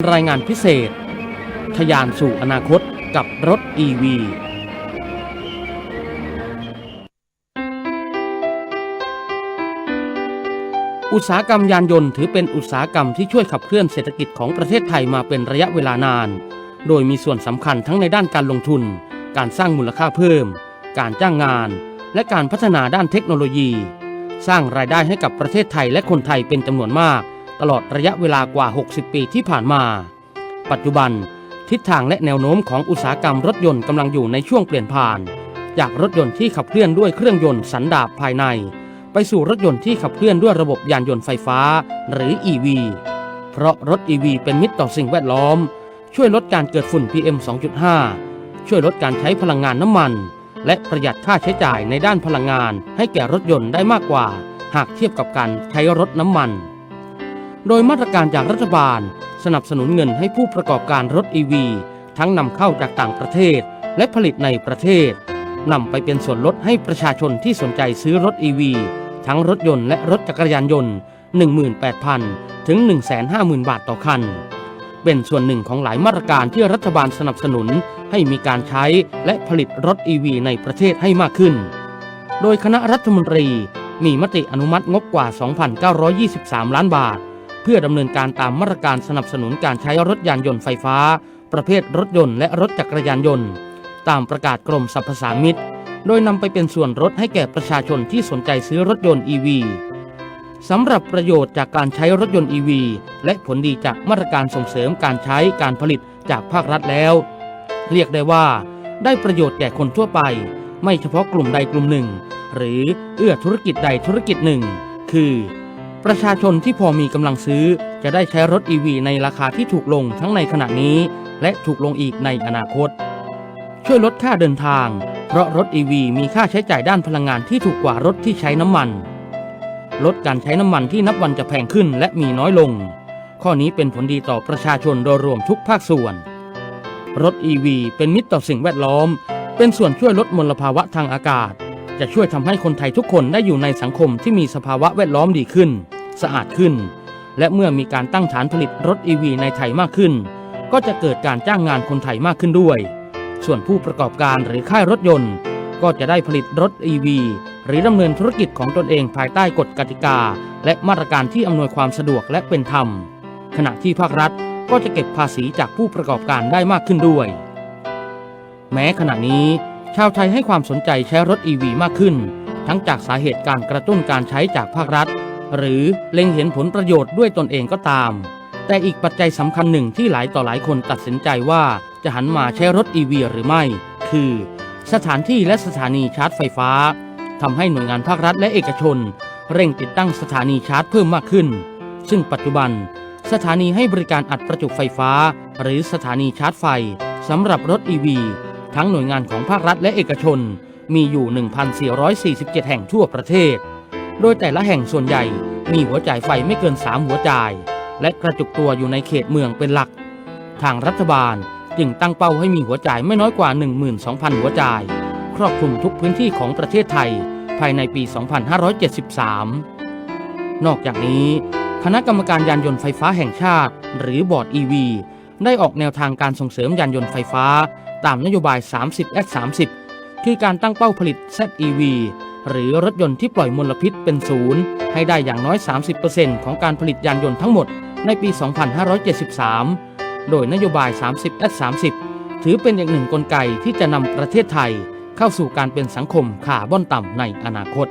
รายงานพิเศษ ทยานสู่อนาคตกับรถ EV อุตสาหกรรมยานยนต์ถือเป็นอุตสาหกรรมที่ช่วยขับเคลื่อนเศรษฐกิจของประเทศไทยมาเป็นระยะเวลานาน โดยมีส่วนสำคัญทั้งในด้านการลงทุน การสร้างมูลค่าเพิ่ม การจ้างงาน และการพัฒนาด้านเทคโนโลยี สร้างรายได้ให้กับประเทศไทยและคนไทยเป็นจำนวนมาก ตลอดระยะเวลากว่า 60 ปีที่ผ่านมา ปัจจุบัน ทิศทางและแนวโน้มของอุตสาหกรรมรถยนต์กำลังอยู่ในช่วงเปลี่ยนผ่าน จากรถยนต์ที่ขับเคลื่อนด้วยเครื่องยนต์สันดาปภายใน ไปสู่รถยนต์ที่ขับเคลื่อนด้วยระบบยานยนต์ไฟฟ้า หรือ EV เพราะรถ EV เป็นมิตรต่อสิ่งแวดล้อม ช่วยลดการเกิดฝุ่น PM 2.5 ช่วยลดการใช้พลังงานน้ำมัน และประหยัดค่าใช้จ่ายในด้านพลังงาน ให้แก่รถยนต์ได้มากกว่า หากเทียบกับการใช้รถน้ำมัน โดยมาตรการจากรัฐบาล สนับสนุนเงินให้ผู้ประกอบการรถ EV ทั้งนำเข้าจากต่างประเทศ และผลิตในประเทศนำไปเป็นส่วนลดให้ประชาชนที่สนใจซื้อรถ EV ทั้งรถยนต์และรถจักรยานยนต์ 18,000 ถึง 150,000 บาทต่อคัน เป็นส่วนหนึ่งของหลายมาตรการที่รัฐบาลสนับสนุนให้มีการใช้และผลิตรถ EV ในประเทศให้มากขึ้น โดยคณะรัฐมนตรีมีมติอนุมัติงบกว่า 2,923 ล้านบาท พื่อดำเนินการตามมาตรการสนับสนุนการใช้รถยานยนต์ไฟฟ้า ประเภทรถยนต์และรถจักรยานยนต์ ตามประกาศกรมสรรพสามิตโดยนำไปเป็นส่วนลดให้แก่ประชาชนที่สนใจซื้อรถยนต์ EV สำหรับประโยชน์จากการใช้รถยนต์ EV และผลดีจากมาตรการส่งเสริมการใช้การผลิตจากภาครัฐแล้ว เรียกได้ว่า ได้ประโยชน์แก่คนทั่วไป ไม่เฉพาะกลุ่มใดกลุ่มหนึ่ง หรือเอื้อธุรกิจใดธุรกิจหนึ่ง คือ ประชาชนที่พอมีกำลังซื้อ จะได้ใช้รถ EV ในราคาที่ถูกลงทั้งในขณะนี้ และถูกลงอีกในอนาคต ช่วยลดค่าเดินทาง เพราะรถ EV มีค่าใช้จ่ายด้านพลังงานที่ถูกกว่ารถที่ใช้น้ำมัน ลดการใช้น้ำมันที่นับวันจะแพงขึ้นและมีน้อยลง ข้อนี้เป็นผลดีต่อประชาชนโดยรวมทุกภาคส่วน รถ EV เป็นมิตรต่อสิ่งแวดล้อม เป็นส่วนช่วยลดมลภาวะทางอากาศ จะช่วยทำให้คนไทยทุกคนได้อยู่ในสังคมที่มีสภาวะแวดล้อมดีขึ้น สะอาดขึ้น และเมื่อมีการตั้งฐานผลิตรถ EV ในไทยมากขึ้น ก็จะเกิดการจ้างงานคนไทยมากขึ้นด้วย ส่วนผู้ประกอบการหรือค่ายรถยนต์ ก็จะได้ผลิตรถ EV หรือดำเนินธุรกิจของตนเองภายใต้กฎกติกา และมาตรการที่อำนวยความสะดวกและเป็นธรรม ขณะที่ภาครัฐก็จะเก็บภาษีจากผู้ประกอบการได้มากขึ้นด้วย แม้ขณะนี้ ชาวไทยให้ความสนใจใช้รถ EV มากขึ้น ทั้งจากสาเหตุการกระตุ้นการใช้จากภาครัฐ หรือเล็งเห็นผลประโยชน์ด้วยตนเองก็ตาม แต่อีกปัจจัยสำคัญหนึ่งที่หลายต่อหลายคนตัดสินใจว่าจะหันมาใช้รถ EV หรือไม่ คือ สถานที่และสถานีชาร์จไฟฟ้าทำให้หน่วยงานภาครัฐและเอกชน เร่งติดตั้งสถานีชาร์จเพิ่มมากขึ้น ซึ่งปัจจุบัน สถานีให้บริการอัดประจุไฟฟ้า หรือสถานีชาร์จไฟสำหรับรถ EV ทั้งหน่วยงานของภาครัฐและเอกชน มีอยู่ 1,447 แห่งทั่วประเทศ โดยแต่ละแห่งส่วนใหญ่มีหัวจ่ายไฟไม่เกิน 3 หัวจ่าย และกระจุกตัวอยู่ในเขตเมืองเป็นหลัก ทางรัฐบาลจึงตั้งเป้าให้มีหัวจ่ายไม่น้อยกว่า 12,000 หัวจ่าย ครอบคลุมทุกพื้นที่ของประเทศไทย ภายในปี 2573 นอกจากนี้ คณะกรรมการยานยนต์ไฟฟ้าแห่งชาติ หรือบอร์ด EV ได้ออกแนวทางการส่งเสริมยานยนต์ไฟฟ้า ตามนโยบาย 30 x 30คือการตั้งเป้าผลิต ZEV หรือรถยนต์ที่ปล่อยมลพิษเป็นศูนย์ให้ได้อย่างน้อย 30%ของการผลิตยานยนต์ทั้งหมดในปี 2573 โดยนโยบาย 30 x 30ถือเป็นอีกหนึ่งกลไกที่จะนำประเทศไทย เข้าสู่การเป็นสังคมคาร์บอนต่ำในอนาคต